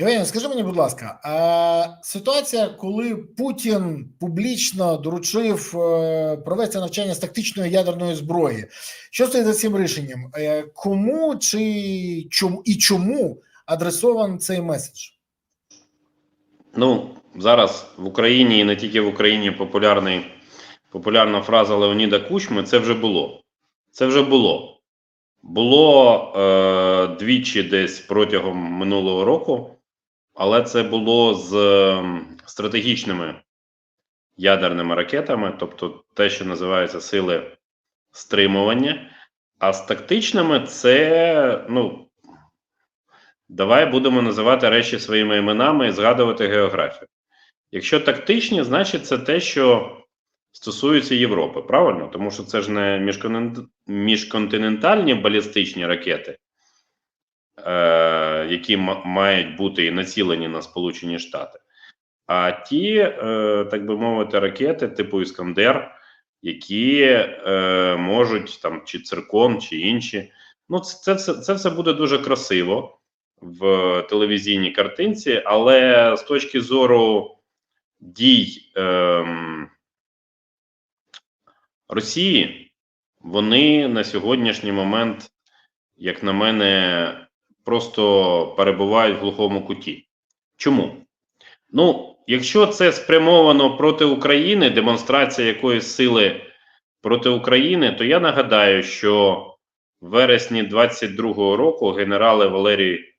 Євгеній, скажи мені, будь ласка, а ситуація, коли Путін публічно доручив е, провести навчання з тактичної ядерної зброї, що стоїть за цим рішенням? Е, Кому чи чому і чому адресован цей меседж? Ну, зараз в Україні і не тільки в Україні популярний, популярна фраза Леоніда Кучми це вже було. Це вже було. Було е, двічі десь протягом минулого року, але це було з е, стратегічними ядерними ракетами, тобто те, що називається сили стримування. А з тактичними це, ну, давай будемо називати речі своїми іменами і згадувати географію. Якщо тактичні, значить це те, що стосується Європи, правильно? Тому що це ж не міжконтинентальні балістичні ракети, які ма- мають бути і націлені на Сполучені Штати, а ті, е, так би мовити, ракети типу Іскандер, які е, можуть там чи циркон, чи інші. Ну, це, це, це все буде дуже красиво в телевізійній картинці, але з точки зору дій ем, Росії, вони на сьогоднішній момент, як на мене, просто перебувають в глухому куті. Чому? Ну, якщо це спрямовано проти України, демонстрація якоїсь сили проти України, то я нагадаю, що в вересні 22-го року генерали Валерій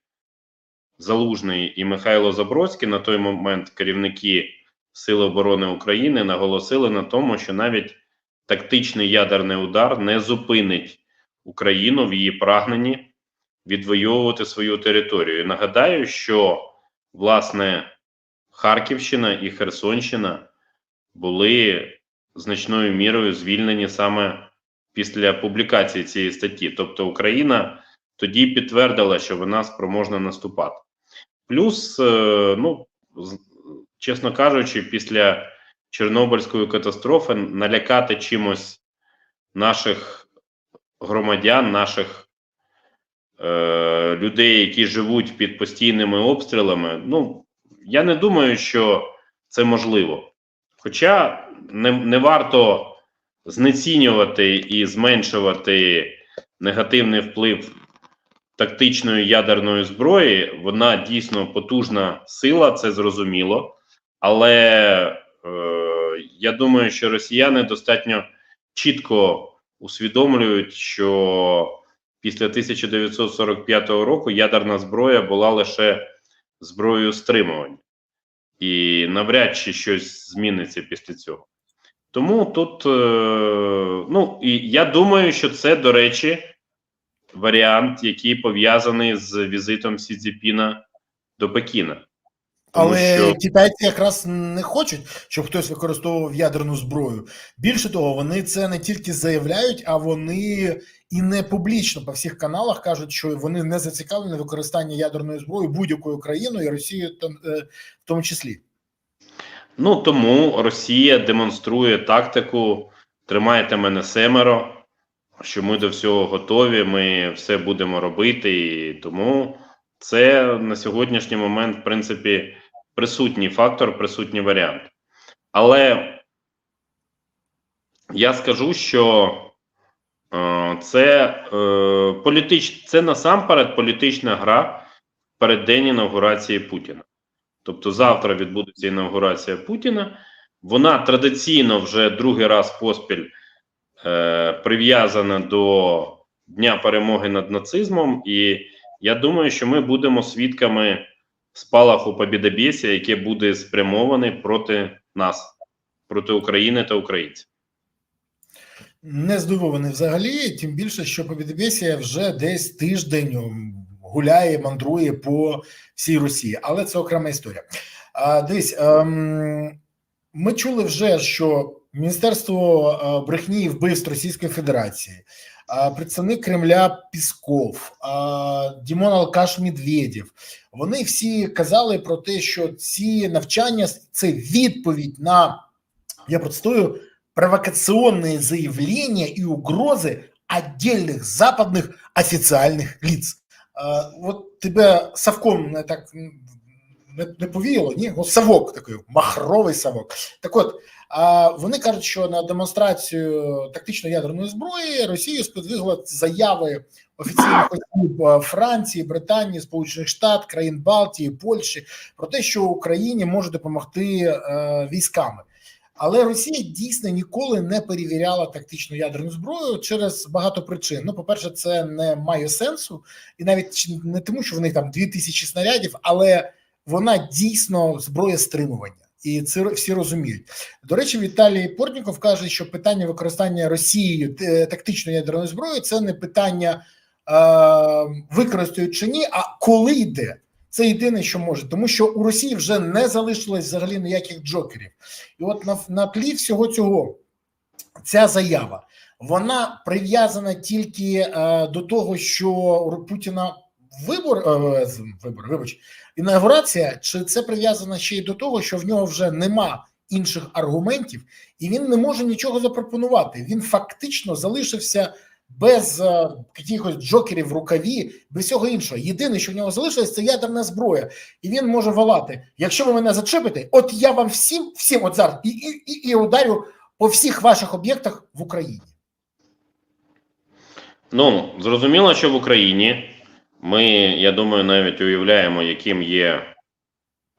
Залужний і Михайло Забродський, на той момент керівники Сил оборони України, наголосили на тому, що навіть тактичний ядерний удар не зупинить Україну в її прагненні відвоювати свою територію. І нагадаю, що власне Харківщина і Херсонщина були значною мірою звільнені саме після публікації цієї статті. Тобто Україна тоді підтвердила, що вона спроможна наступати. Плюс, е, ну чесно кажучи, після Чорнобильської катастрофи налякати чимось наших громадян, наших е, людей, які живуть під постійними обстрілами. Ну, я не думаю, що це можливо. Хоча не, не варто знецінювати і зменшувати негативний вплив тактичної ядерної зброї. Вона дійсно потужна сила, це зрозуміло. Але е, я думаю, що росіяни достатньо чітко усвідомлюють, що після 1945 року ядерна зброя була лише зброєю стримування, і навряд чи щось зміниться після цього. Тому тут, е, ну і я думаю, що це, до речі, варіант, який пов'язаний з візитом Сі Цзіпіна до Пекіна. Тому Але що- китайці якраз не хочуть, щоб хтось використовував ядерну зброю. Більше того, вони це не тільки заявляють, а вони і не публічно по всіх каналах кажуть, що вони не зацікавлені в використанні ядерної зброї будь-якою країною, і Росією е, в тому числі. Ну тому Росія демонструє тактику: тримайте мене семеро, що ми до всього готові, ми все будемо робити. І тому це на сьогоднішній момент, в принципі, присутній фактор, присутній варіант. Але я скажу, що це е, політич... це насамперед політична гра в переддень інаугурації Путіна. Тобто завтра відбудеться інаугурація Путіна. Вона традиційно вже другий раз поспіль е, прив'язана до Дня перемоги над нацизмом, і я думаю, що ми будемо свідками спалаху побідобєсія, яке буде спрямоване проти нас, проти України та українців. Не здивований взагалі, тим більше, що Побєдобєсія вже десь тиждень гуляє, мандрує по всій Росії, але це окрема історія. А, дивись, ем, ми чули вже, що Міністерство е, брехні і вбивств Російської Федерації, представник Кремля Пісков, Дімон Алкаш Медведєв, вони всі казали про те, що ці навчання це відповідь на я процитую провокационные заявления и угрозы отдельных западных официальных лиц. А, Вот тебя совком на так м, не, не повіяло, ні? Ну, савок такий, махровий савок. Так от, а вони кажуть, що на демонстрацію тактичної ядерної зброї Росію сподвигла заяви офіційних осіб е, Франції, Британії, Сполучених Штат, країн Балтії, Польщі про те, що Україні може допомогти е, військами. Але Росія дійсно ніколи не перевіряла тактичну ядерну зброю через багато причин. Ну, по-перше, це не має сенсу, і навіть не тому, що в них там 2000 снарядів, але вона дійсно зброя стримування. І це всі розуміють. До речі, Віталій Портніков каже, що питання використання Росією е, тактичної ядерної зброї це не питання е, використають чи ні, а коли йде. Це єдине, що може, тому що у Росії вже не залишилось взагалі ніяких джокерів. І от на, на тлі всього цього ця заява вона прив'язана тільки е, до того, що Путіна вибор, е, вибор, вибач, інаугурація, чи це прив'язано ще й до того, що в нього вже нема інших аргументів, і він не може нічого запропонувати. Він фактично залишився без е, якихось джокерів в рукаві, без всього іншого. Єдине, що в нього залишилось, це ядерна зброя, і він може волати. Якщо ви мене зачепите, от я вам всім, всім от зараз і, і, і, і ударю по всіх ваших об'єктах в Україні. Ну, зрозуміло, що в Україні ми, я думаю, навіть уявляємо, яким є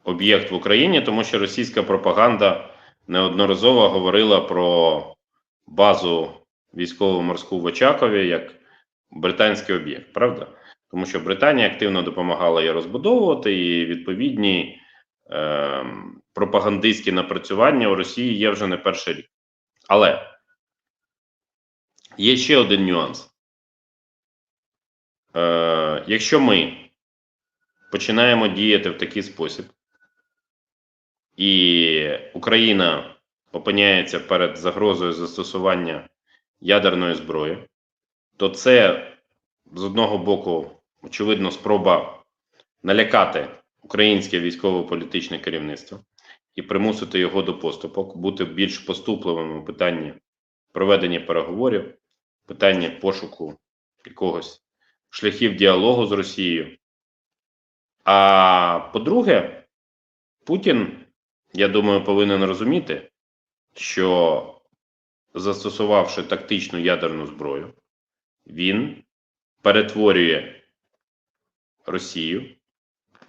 об'єкт в Україні, тому що російська пропаганда неодноразово говорила про базу військово-морську в Очакові як британський об'єкт, правда? Тому що Британія активно допомагала її розбудовувати, і відповідні е, пропагандистські напрацювання у Росії є вже не перший рік. Але є ще один нюанс. Е, якщо ми починаємо діяти в такий спосіб, і Україна опиняється перед загрозою застосування ядерної зброї, то це з одного боку, очевидно, спроба налякати українське військово-політичне керівництво і примусити його до поступок, бути більш поступливим у питанні проведення переговорів, питання пошуку якогось шляхів діалогу з Росією. А по-друге, Путін, я думаю, повинен розуміти, що застосувавши тактичну ядерну зброю, він перетворює Росію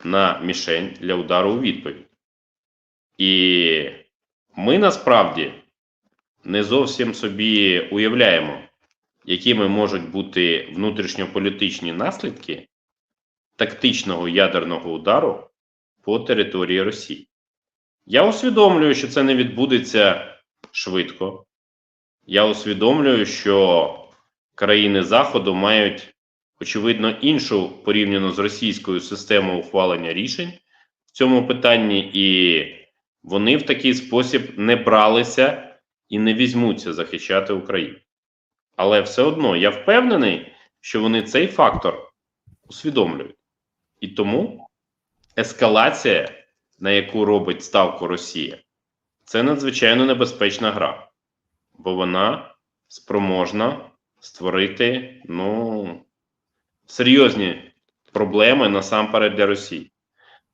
на мішень для удару у відповідь. І ми насправді не зовсім собі уявляємо, якими можуть бути внутрішньополітичні наслідки тактичного ядерного удару по території Росії. Я усвідомлюю, що це не відбудеться швидко. Я усвідомлюю, що країни Заходу мають, очевидно, іншу порівняно з російською систему ухвалення рішень в цьому питанні, і вони в такий спосіб не бралися і не візьмуться захищати Україну. Але все одно я впевнений, що вони цей фактор усвідомлюють. І тому ескалація, на яку робить ставку Росія, це надзвичайно небезпечна гра, бо вона спроможна створити ну, серйозні проблеми насамперед для Росії.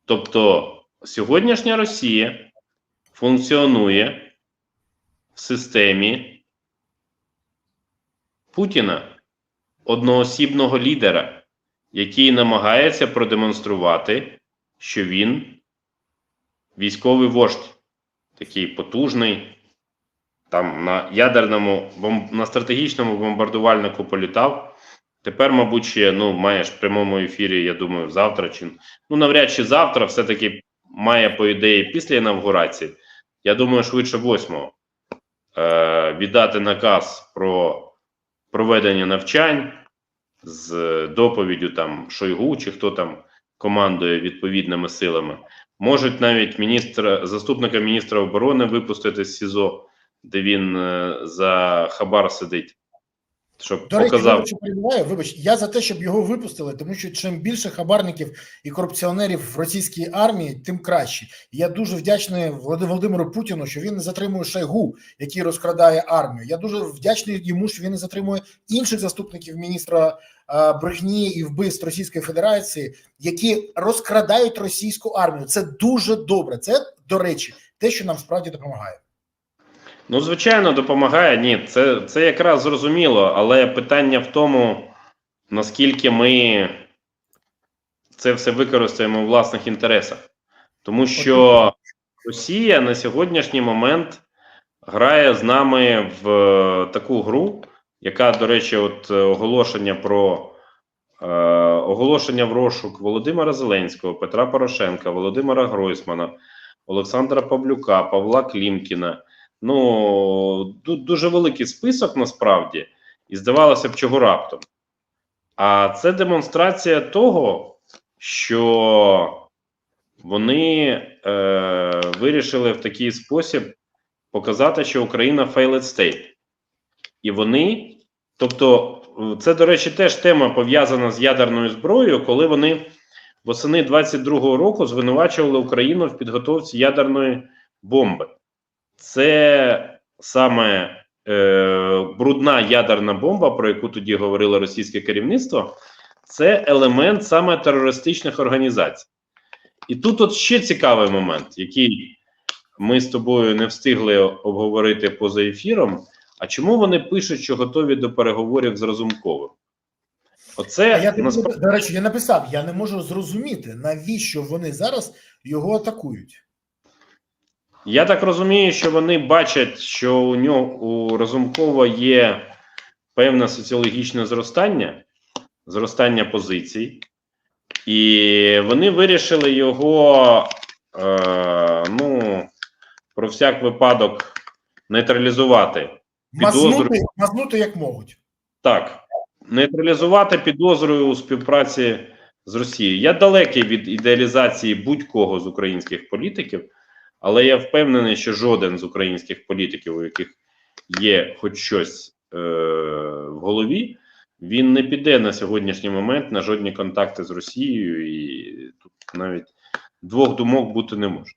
Тобто, сьогоднішня Росія функціонує в системі Путіна, одноосібного лідера, який намагається продемонструвати, що він військовий вождь, такий потужний, там на ядерному на стратегічному бомбардувальнику політав. Тепер, мабуть, ще ну, маєш в прямому ефірі, я думаю, завтра чи ну навряд чи завтра, все-таки має, по ідеї, після інавгурації. Я думаю, швидше восьмого е, віддати наказ про проведення навчань з доповіддю там Шойгу чи хто там командує відповідними силами. Можуть навіть міністра, заступника міністра оборони випустити з СІЗО, де він е, за хабар сидить, щоб До речі, показав. вибач, що перебиваю, вибач, я за те, щоб його випустили, тому що чим більше хабарників і корупціонерів в російській армії, тим краще. Я дуже вдячний Володимиру Путіну, що він не затримує Шойгу, який розкрадає армію. Я дуже вдячний йому, що він не затримує інших заступників міністра е, брехні і вбивств Російської Федерації, які розкрадають російську армію. Це дуже добре. Це до речі, те, що нам справді допомагає. Ну, звичайно, допомагає. Ні, це, це якраз зрозуміло, але питання в тому, наскільки ми це все використаємо у власних інтересах. Тому що Росія на сьогоднішній момент грає з нами в е, таку гру, яка, до речі, от е, оголошення про е, оголошення в розшук Володимира Зеленського, Петра Порошенка, Володимира Гройсмана, Олександра Павлюка, Павла Клімкіна. Ну, дуже великий список насправді, і здавалося б, чого раптом. А це демонстрація того, що вони е, вирішили в такий спосіб показати, що Україна failed state. І вони, тобто, це, до речі, теж тема пов'язана з ядерною зброєю, коли вони восени 22-го року звинувачували Україну в підготовці ядерної бомби. Це саме е, брудна ядерна бомба, про яку тоді говорило російське керівництво, це елемент саме терористичних організацій. І тут от ще цікавий момент, який ми з тобою не встигли обговорити поза ефіром. А чому вони пишуть, що готові до переговорів з Разумковим? Оце я насправді до речі, я написав: я не можу зрозуміти, навіщо вони зараз його атакують. Я так розумію, що вони бачать, що у нього у Разумкова є певне соціологічне зростання, зростання позицій, і вони вирішили його, е, ну, про всяк випадок нейтралізувати. Мазнути, мазнути як можуть. Так, нейтралізувати підозрою у співпраці з Росією. Я далекий від ідеалізації будь-кого з українських політиків, але я впевнений, що жоден з українських політиків, у яких є хоч щось е- в голові, він не піде на сьогоднішній момент на жодні контакти з Росією, і тут навіть двох думок бути не може.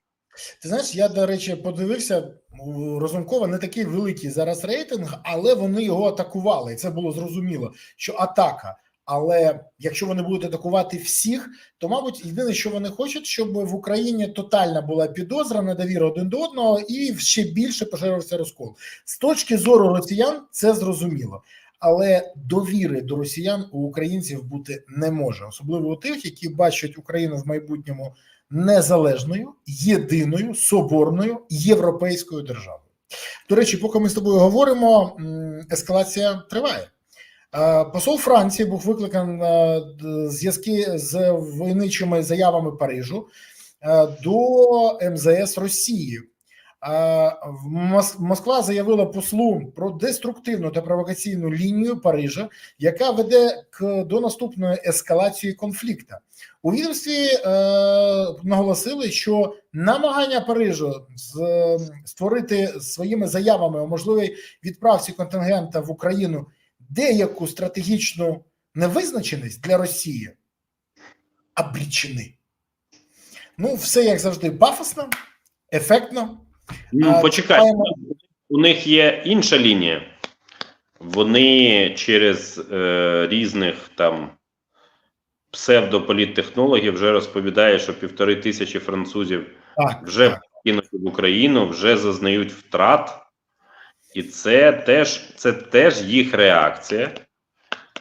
Ти знаєш, я, до речі, подивився у Розумкова не такий великий зараз рейтинг, але вони його атакували. І це було зрозуміло, що атака. Але якщо вони будуть атакувати всіх, то мабуть єдине, що вони хочуть, щоб в Україні тотальна була підозра, недовіра один до одного, і ще більше поширився розкол. З точки зору росіян, це зрозуміло. Але довіри до росіян у українців бути не може, особливо у тих, які бачать Україну в майбутньому незалежною, єдиною соборною європейською державою. До речі, поки ми з тобою говоримо, ескалація триває. Е, Посол Франції був викликаний е, зв'язки з войничими заявами Парижу е, до МЗС Росії. Москва заявила послу про деструктивну та провокаційну лінію Парижа, яка веде к до наступної ескалації конфлікту. У відомстві наголосили, що намагання Парижу з, створити своїми заявами у можливій відправці контингента в Україну деяку стратегічну невизначеність для Росії обрічені. Ну, все як завжди, пафосно, ефектно. Ну, А, почекай, чекаємо. у них є інша лінія. Вони через е, різних там псевдополіттехнологів вже розповідають, що півтори тисячі французів Так, вже так. кинуті в Україну, вже зазнають втрат, і це теж, це теж їх реакція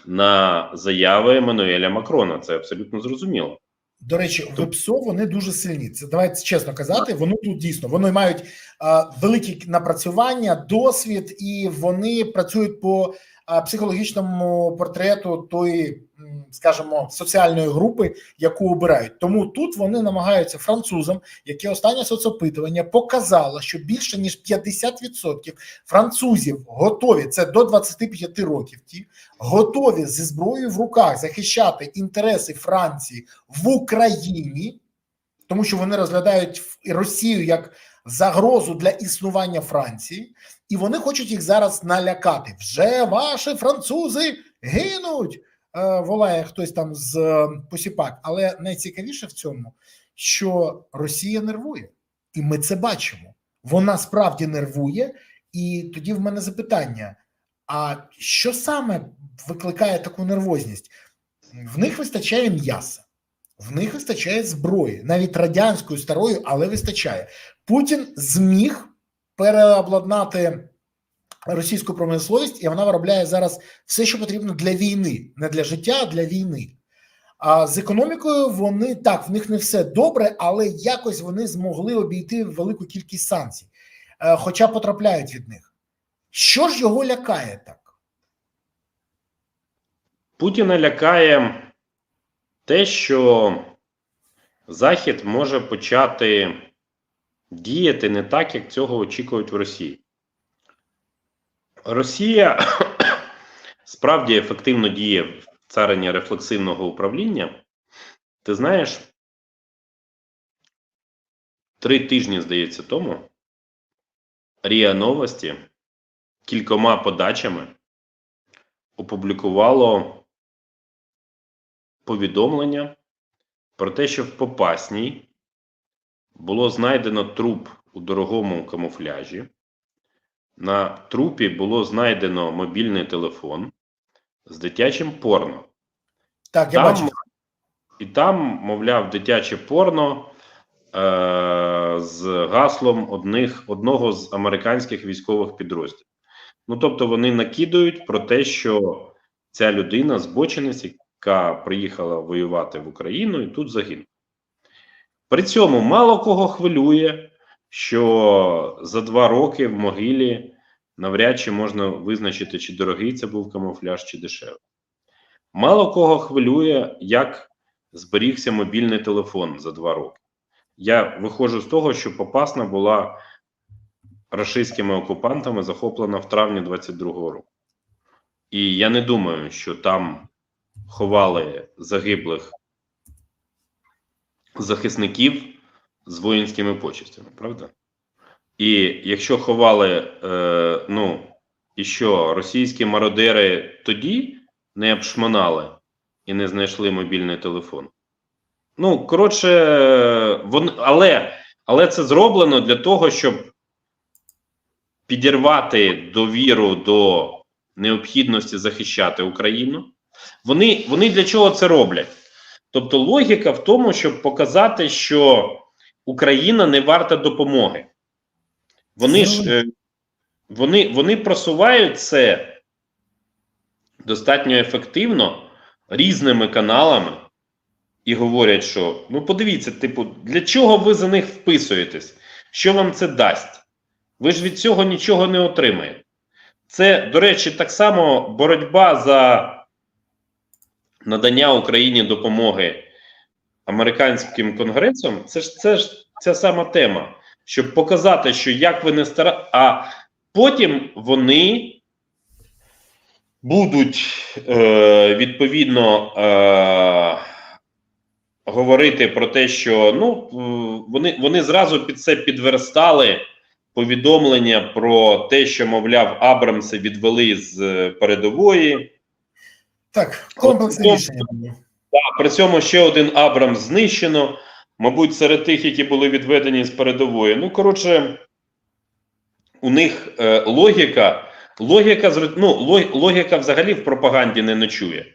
на заяви Еммануеля Макрона. Це абсолютно зрозуміло. До речі, в ПСО вони дуже сильні. Це давайте чесно казати. Вони тут дійсно вони мають е, великі напрацювання, досвід, і вони працюють по психологічному портрету тої, скажімо, соціальної групи, яку обирають. Тому тут вони намагаються французам, яке останнє соцопитування показало, що більше ніж 50% французів готові це до 25 років. Ті готові зі зброєю в руках захищати інтереси Франції в Україні, тому що вони розглядають Росію як загрозу для існування Франції, і вони хочуть їх зараз налякати. Вже ваші французи гинуть. е, Волає хтось там з е, посіпак. Але найцікавіше в цьому, що Росія нервує, і ми це бачимо. Вона справді нервує. І тоді в мене запитання: А що саме викликає таку нервозність? В них вистачає м'яса, в них вистачає зброї, навіть радянської старої, але вистачає. Путін зміг переобладнати російську промисловість, і вона виробляє зараз все, що потрібно для війни, не для життя, а для війни. А з економікою вони так, в них не все добре, але якось вони змогли обійти велику кількість санкцій, е, хоча потрапляють від них. Що ж його лякає так? Путіна лякає те, що Захід може почати діяти не так, як цього очікують в Росії. Росія справді ефективно діє в царині рефлексивного управління. Ти знаєш, три тижні, здається, тому Ріа Новості кількома подачами опублікувало повідомлення про те, що в Попасній було знайдено труп у дорогому камуфляжі. На трупі було знайдено мобільний телефон з дитячим порно. Так, я Там, бачу. і там, мовляв, дитяче порно е- з гаслом одних, одного з американських військових підрозділів. Ну, тобто, вони накидують про те, що ця людина збочинець, яка приїхала воювати в Україну і тут загинула. При цьому мало кого хвилює, що за два роки в могилі навряд чи можна визначити, чи дорогий це був камуфляж, чи дешевий. Мало кого хвилює, як зберігся мобільний телефон за два роки. Я виходжу з того, що Попасна була рашистськими окупантами захоплена в травні 22-го року. І я не думаю, що там ховали загиблих захисників з воїнськими почестями, правда? І якщо ховали, е, ну, і що російські мародери тоді не обшмонали і не знайшли мобільний телефон. Ну, коротше, вон, але, але це зроблено для того, щоб підірвати довіру до необхідності захищати Україну. Вони, вони для чого це роблять? Тобто логіка в тому, щоб показати, що Україна не варта допомоги. Вони ж е, вони, вони просувають це достатньо ефективно різними каналами і говорять, що ну подивіться, типу, для чого ви за них вписуєтесь? Що вам це дасть? Ви ж від цього нічого не отримаєте. Це, до речі, так само боротьба за надання Україні допомоги американським конгресом. Це ж це ж ця сама тема, щоб показати, що як ви не стара, а потім вони будуть е, відповідно е, говорити про те, що ну е, вони, вони зразу під це підверстали повідомлення про те, що, мовляв, Абрамси відвели з е, передової. Так, комплексне рішення було. При цьому ще один Абрам знищено. Мабуть, серед тих, які були відведені з передової. Ну, коротше, у них е, логіка, логіка, ну, логіка взагалі в пропаганді не ночує.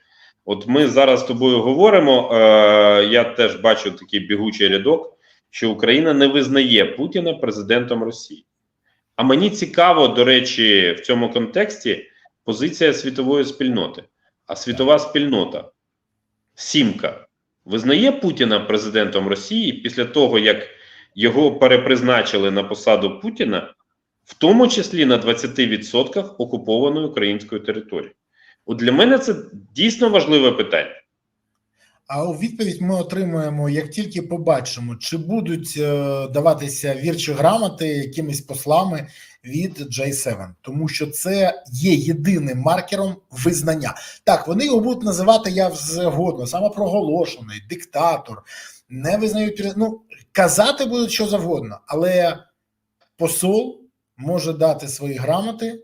От ми зараз з тобою говоримо. Е, я теж бачу такий бігучий рядок, що Україна не визнає Путіна президентом Росії. А мені цікаво, до речі, в цьому контексті позиція світової спільноти. А світова спільнота Сімка визнає Путіна президентом Росії після того, як його перепризначили на посаду Путіна, в тому числі на 20% окупованої української території. От для мене це дійсно важливе питання. А у відповідь ми отримуємо, як тільки побачимо, чи будуть е, даватися вірчі грамоти якимись послами від J7, тому що це є єдиним маркером визнання. Так, вони його будуть називати я згодно, самопроголошений, диктатор, не визнають ну, казати будуть що завгодно, але посол може дати свої грамоти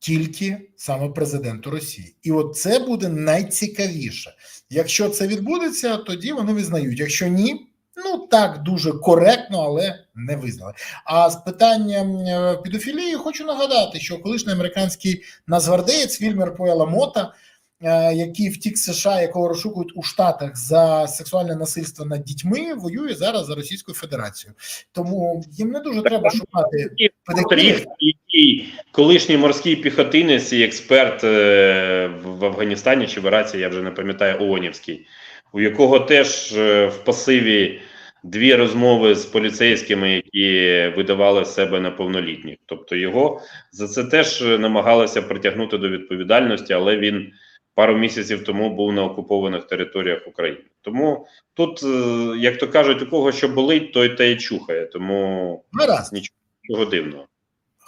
тільки саме президенту Росії, і от це буде найцікавіше. Якщо це відбудеться, тоді вони визнають. Якщо ні, ну так дуже коректно, але не визнали. А з питанням е, педофілії хочу нагадати, що колишній американський нацгвардеєць Вільмер Поела Мота, який втік з США, якого розшукують у Штатах за сексуальне насильство над дітьми, воює зараз за Російською Федерацією. Тому їм не дуже треба шукати який колишній морський піхотинець і експерт е, в Афганістані чи в Іраці, я вже не пам'ятаю, ООНівський, у якого теж е, в пасиві дві розмови з поліцейськими, які видавали себе неповнолітніх. Тобто його за це теж е, намагалися притягнути до відповідальності, але він пару місяців тому був на окупованих територіях України. Тому тут, е, як то кажуть, у кого що болить, той те й чухає. Тому Гаразд. нічого дивного.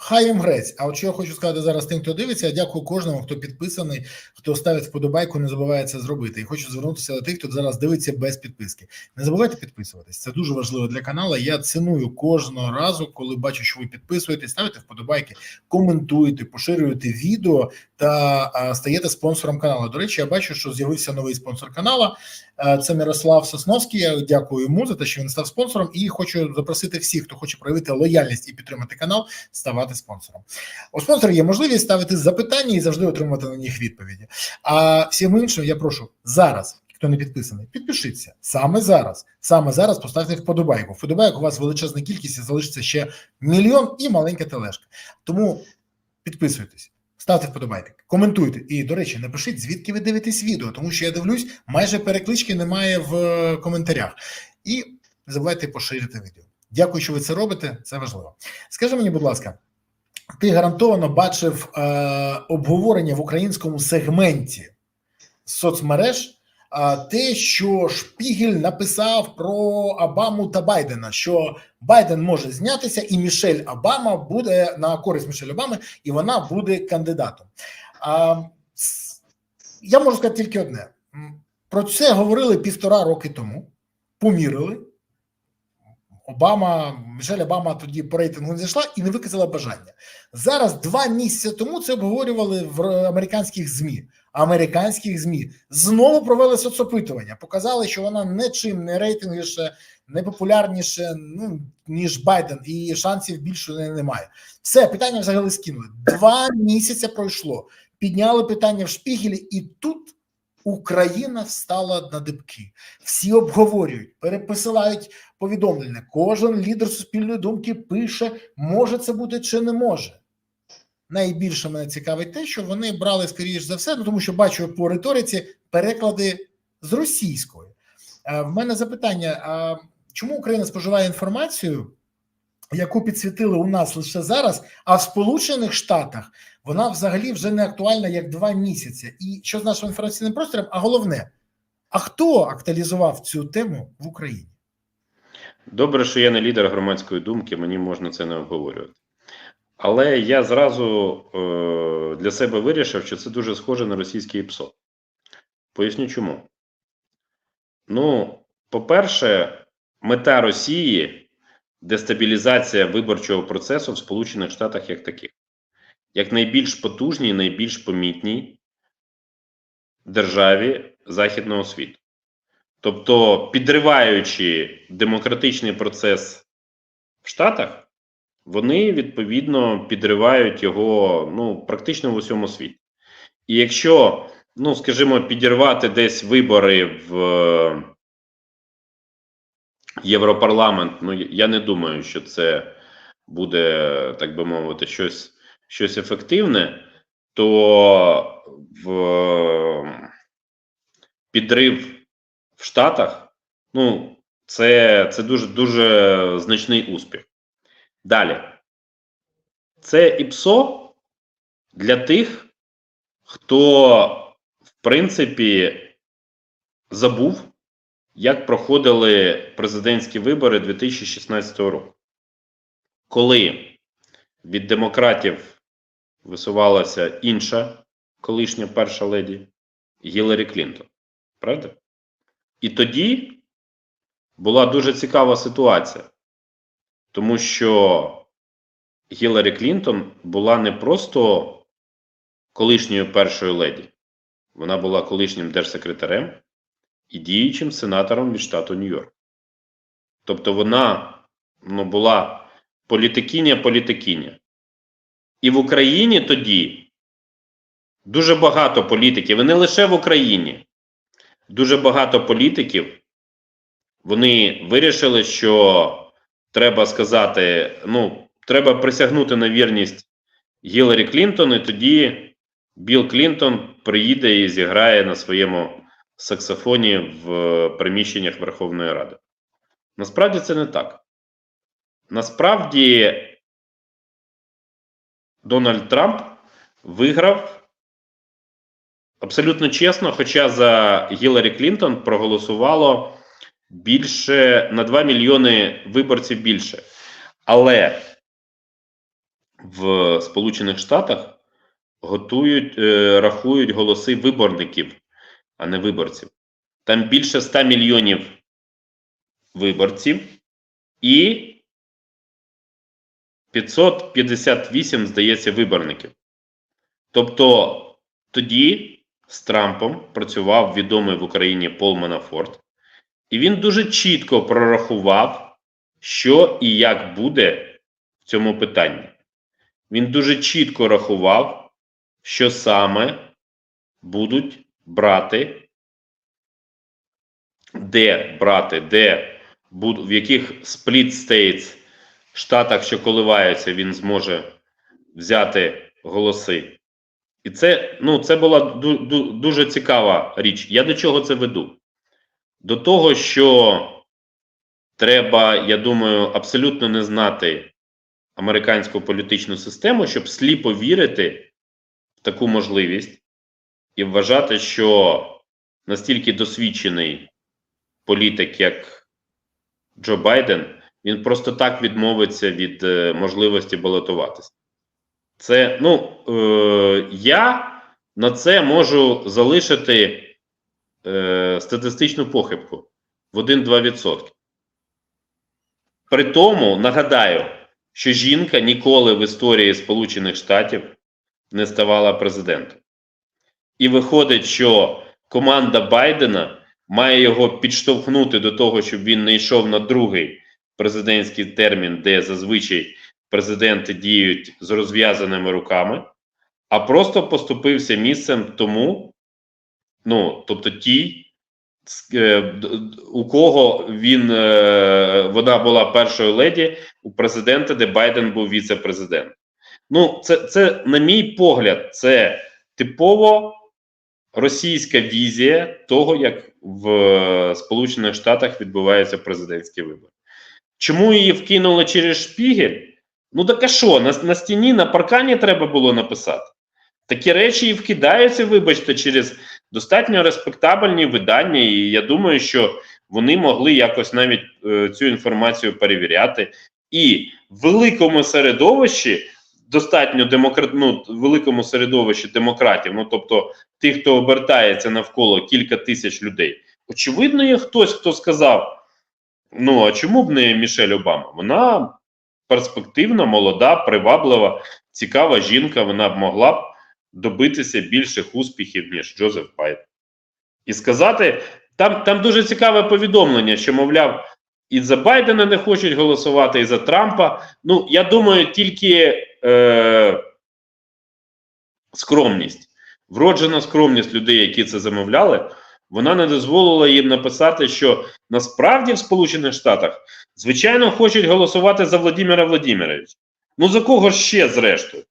Хай їм грець. А от що я хочу сказати зараз тим, хто дивиться, я дякую кожному, хто підписаний, хто ставить вподобайку, не забуває це зробити. І хочу звернутися до тих, хто зараз дивиться без підписки. Не забувайте підписуватись. Це дуже важливо для каналу. Я ціную кожного разу, коли бачу, що ви підписуєтесь, ставите вподобайки, коментуєте, поширюєте відео та а, стаєте спонсором каналу. До речі, я бачу, що з'явився новий спонсор каналу. Е, Це Мирослав Сосновський. Я дякую йому за те, що він став спонсором. І хочу запросити всіх, хто хоче проявити лояльність і підтримати канал, ставати спонсором. У спонсора є можливість ставити запитання і завжди отримувати на них відповіді. А всім іншим я прошу зараз. Хто не підписаний, підпишіться саме зараз. Саме зараз поставте вподобайку. Вподобайок у вас величезна кількість і залишиться ще мільйон і маленька тележка. Тому підписуйтесь, ставте вподобайки, коментуйте. І, до речі, напишіть, звідки ви дивитесь відео, тому що я дивлюсь, майже переклички немає в е, коментарях. І не забувайте поширити відео. Дякую, що ви це робите. Це важливо. Скажи мені, будь ласка, ти гарантовано бачив е, обговорення в українському сегменті соцмереж. Те, що Шпігель написав про Обаму та Байдена, що Байден може знятися, і Мішель Обама буде на користь Мішель Обами, і вона буде кандидатом. Я можу сказати тільки одне: про це говорили півтора роки тому, помірили. Обама, Мішель Обама тоді по рейтингу не зайшла і не виказала бажання. Зараз два місяці тому це обговорювали в американських ЗМІ. Американських ЗМІ знову провели соцопитування, показали, що вона нічим не рейтингіше, не популярніше, ну ніж Байден, і шансів більше не- немає. Все питання взагалі скинули. Два місяці пройшло. Підняли питання в шпігелі, і тут Україна встала на дибки. Всі обговорюють, перепосилають повідомлення. Кожен лідер суспільної думки пише, може це бути чи не може. Найбільше мене цікавить те, що вони брали, скоріш за все, ну тому що бачу по риториці переклади з російської. Е, В мене запитання: а чому Україна споживає інформацію, яку підсвітили у нас лише зараз, а в Сполучених Штатах вона взагалі вже не актуальна як два місяці? І що з нашим інформаційним простором? А головне, а хто актуалізував цю тему в Україні? Добре, що я не лідер громадської думки, мені можна це не обговорювати. Але я зразу е, для себе вирішив, що це дуже схоже на російський ПСО. Поясню чому. Ну, по-перше, мета Росії дестабілізація виборчого процесу в Сполучених Штатах як таких, як найбільш потужній, найбільш помітній державі Західного світу. Тобто, підриваючи демократичний процес в Штатах, вони відповідно підривають його ну, практично в усьому світі. І якщо, ну, скажімо, підірвати десь вибори в е, Європарламент, ну я не думаю, що це буде, так би мовити, щось, щось ефективне, то в підрив в Штатах, ну, це, це дуже дуже значний успіх. Далі. Це ІПСО для тих, хто, в принципі, забув, як проходили президентські вибори 2016 року. Коли від демократів висувалася інша колишня перша леді Гіларі Клінтон. Правда? І тоді була дуже цікава ситуація, тому що Гіларі Клінтон була не просто колишньою першою леді, вона була колишнім держсекретарем і діючим сенатором від штату Нью-Йорк. Тобто вона ну, була політикиня-політикиня. І в Україні тоді дуже багато політиків, і не лише в Україні, дуже багато політиків, вони вирішили, що треба сказати, ну, треба присягнути на вірність Гіларі Клінтон, і тоді Білл Клінтон приїде і зіграє на своєму саксофоні в приміщеннях Верховної Ради. Насправді це не так. Насправді Дональд Трамп виграв абсолютно чесно, хоча за Гіларі Клінтон проголосувало більше на 2 мільйони виборців більше. Але в Сполучених Штатах готують, е, рахують голоси виборників, а не виборців. Там більше 100 мільйонів виборців і 558, здається, виборників. Тобто тоді з Трампом працював відомий в Україні Пол Манафорт, і він дуже чітко прорахував, що і як буде в цьому питанні. Він дуже чітко рахував, що саме будуть брати, де брати, де в яких split states, штатах, що коливаються, він зможе взяти голоси. І це, ну, це була ду- ду- дуже цікава річ. Я до чого це веду? До того, що треба, я думаю, абсолютно не знати американську політичну систему, щоб сліпо вірити в таку можливість і вважати, що настільки досвідчений політик, як Джо Байден, він просто так відмовиться від е, можливості балотуватися. Це, ну, е, я на це можу залишити е, статистичну похибку в 1-2%. При тому нагадаю, що жінка ніколи в історії Сполучених Штатів не ставала президентом. І виходить, що команда Байдена має його підштовхнути до того, щоб він не йшов на другий президентський термін, де зазвичай президенти діють з розв'язаними руками, а просто поступився місцем тому, ну, тобто тій, з- е, у кого він, е, вона була першою леді у президента, де Байден був віце-президент. Ну, це, це, на мій погляд, це типово російська візія того, як в е, Сполучених Штатах відбуваються президентські вибори. Чому її вкинули через шпігель? Ну так а що, на, на стіні, на паркані треба було написати. Такі речі і вкидаються, вибачте, через достатньо респектабельні видання, і я думаю, що вони могли якось навіть е, цю інформацію перевіряти. І в великому середовищі, достатньо демократ, ну, великому середовищі демократів, ну тобто тих, хто обертається навколо кілька тисяч людей, очевидно, є хтось, хто сказав: ну а чому б не Мішель Обама? Вона перспективна, молода, приваблива, цікава жінка, вона б могла б добитися більших успіхів, ніж Джозеф Байден. І сказати, там, там дуже цікаве повідомлення, що, мовляв, і за Байдена не хочуть голосувати, і за Трампа. Ну, я думаю, тільки е, скромність, вроджена скромність людей, які це замовляли, вона не дозволила їм написати, що насправді в Сполучених Штатах, звичайно, хочуть голосувати за Владимира Владимировича. Ну за кого ще зрештою?